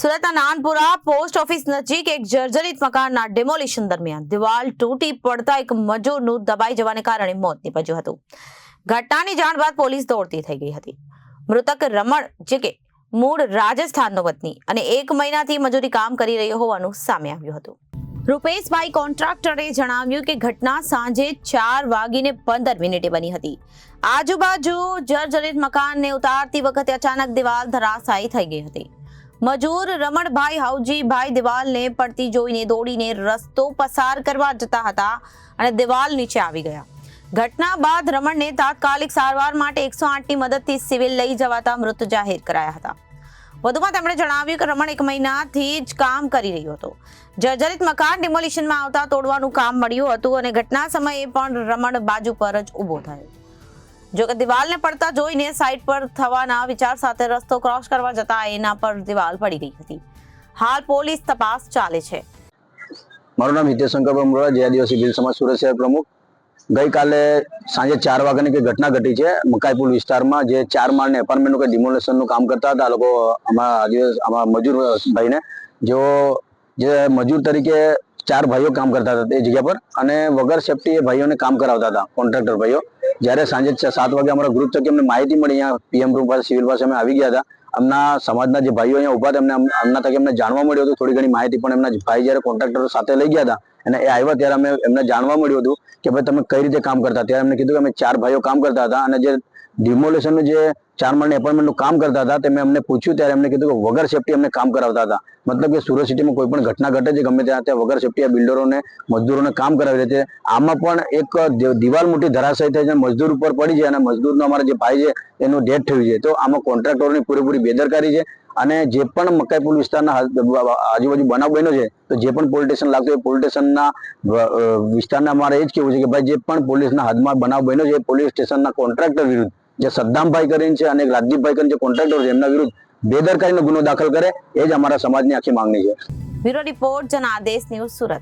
સુરતના Nanpura post office નજીક એક જર્જરિત મકાનના ડેમોલિશન દરમિયાન દિવાલ તૂટી પડતા એક મજૂરનું દબાઈ જવાને કારણે મોત નીપજ્યું હતું. ઘટનાની જાણ બાદ પોલીસ દોડતી થઈ ગઈ હતી. મૃતક રમણ, જે કે મૂળ રાજસ્થાનનો વતની અને એક મહિનાથી મજૂરી કામ કરી રહ્યો હોવાનું સામે આવ્યું હતું. રૂપેશભાઈ કોન્ટ્રાક્ટરે જણાવ્યું કે ઘટના સાંજે ચાર વાગીને પંદર મિનિટે બની હતી. આજુબાજુ જર્જરિત મકાનને ઉતારતી વખતે અચાનક દિવાલ ધરાશાયી થઈ ગઈ હતી. મજૂર રમણભાઈ હાઉજીભાઈ દિવાલને પડતી જોઈને દોડીને રસ્તો પસાર કરવા જતા હતા અને દિવાલ નીચે આવી ગયા. ઘટના બાદ રમણને તાત્કાલિક સારવાર માટે એકસો આઠની મદદથી સિવિલ લઈ જવાતા મૃત જાહેર કરાયા હતા. વધુમાં તેમણે જણાવ્યું કે રમણ એક મહિનાથી જ કામ કરી રહ્યો હતો. જર્જરિત મકાન ડિમોલિશનમાં આવતા તોડવાનું કામ મળ્યું હતું અને ઘટના સમયે પણ રમણ બાજુ પર જ ઊભો થયો. જો કે દિવાલને પડતા જોઈને સાઈડ પર થવાના વિચાર સાથે રસ્તો ક્રોસ કરવા જતા એના પર દિવાલ પડી ગઈ હતી. હાલ પોલીસ તપાસ ચાલે છે. મારું નામ હિતેશ શંકર બ્રહ્મરોડા જે આદિવાસી ભીલ સમાજ સુરત શહેર પ્રમુખ. ગઈકાલે સાંજે ચાર વાગ્યાની કઈ ઘટના ઘટી છે. મકાઈપુલ વિસ્તારમાં જે ચાર માળને એપાર્ટમેન્ટનું કઈ ડિમોલેશનનું કામ કરતા હતા, આ લોકો અમારા આદિવાસી અમારા મજૂર ભાઈને, જેઓ જે મજૂર તરીકે ચાર ભાઈઓ કામ કરતા હતા તે જગ્યા પર અને વગર સેફટી એ ભાઈઓને કામ કરાવતા હતા કોન્ટ્રાક્ટર ભાઈઓ. જ્યારે સાંજે સાત વાગે અમારા ગ્રુપ થકી અમને માહિતી મળી. અહીંયા પીએમ રૂમ પાસે સિવિલ પાસે અમે આવી ગયા હતા. અમના સમાજના જે ભાઈઓ અહીંયા ઊભા હતા, એમને અમ- અમના તકે અમને જાણવા મળ્યું હતું. થોડી ઘણી માહિતી પણ એમના ભાઈ જ્યારે કોન્ટ્રાક્ટરો સાથે લઈ ગયા હતા અને એ આવ્યા ત્યારે અમે એમને જાણવા મળ્યું હતું કે ભાઈ તમે કઈ રીતે કામ કરતા ત્યારે એમને કીધું કે અમે ચાર ભાઈઓ કામ કરતા હતા અને જે ડિમોલેશનનું જે ચાર માળની એપોઇન્ટમેન્ટનું કામ કરતા હતા તે મેં અમને પૂછ્યું ત્યારે એમને કીધું કે વગર સેફટી અમને કામ કરાવતા હતા. મતલબ કે સુરત સિટીમાં કોઈ પણ ઘટના ઘટે છે ગમે ત્યાં ત્યાં વગર સેફટી આ બિલ્ડરોને મજદૂરોને કામ કરાવી દે છે. આમાં પણ એક દિવાલ મોટી ધરાશય થઈ છે મજદૂર ઉપર પડી છે અને મજદૂરનો અમારા જે ભાઈ છે એનું ડેથ થયું છે. તો આમાં કોન્ટ્રાક્ટરોની પૂરેપૂરી બેદરકારી છે. અને જે પણ મકાઈપુર વિસ્તારના આજુબાજુ બનાવ બન્યો છે, તો જે પણ પોલીસ સ્ટેશન લાગતું એ પોલીસ સ્ટેશનના વિસ્તારના અમારે એ જ કેવું છે કે ભાઈ જે પણ પોલીસના હાથમાં બનાવ બન્યો છે પોલીસ સ્ટેશનના કોન્ટ્રાક્ટર વિરુદ્ધ, જે સદ્દામભાઈ કરીને છે અને રાજદીપભાઈ કરીને જે કોન્ટ્રાક્ટર છે, એમના વિરુદ્ધ બેદરકારીનો ગુનો દાખલ કરે, એ જ અમારા સમાજની આખી માંગણી છે. Bureau report Janadesh news Surat.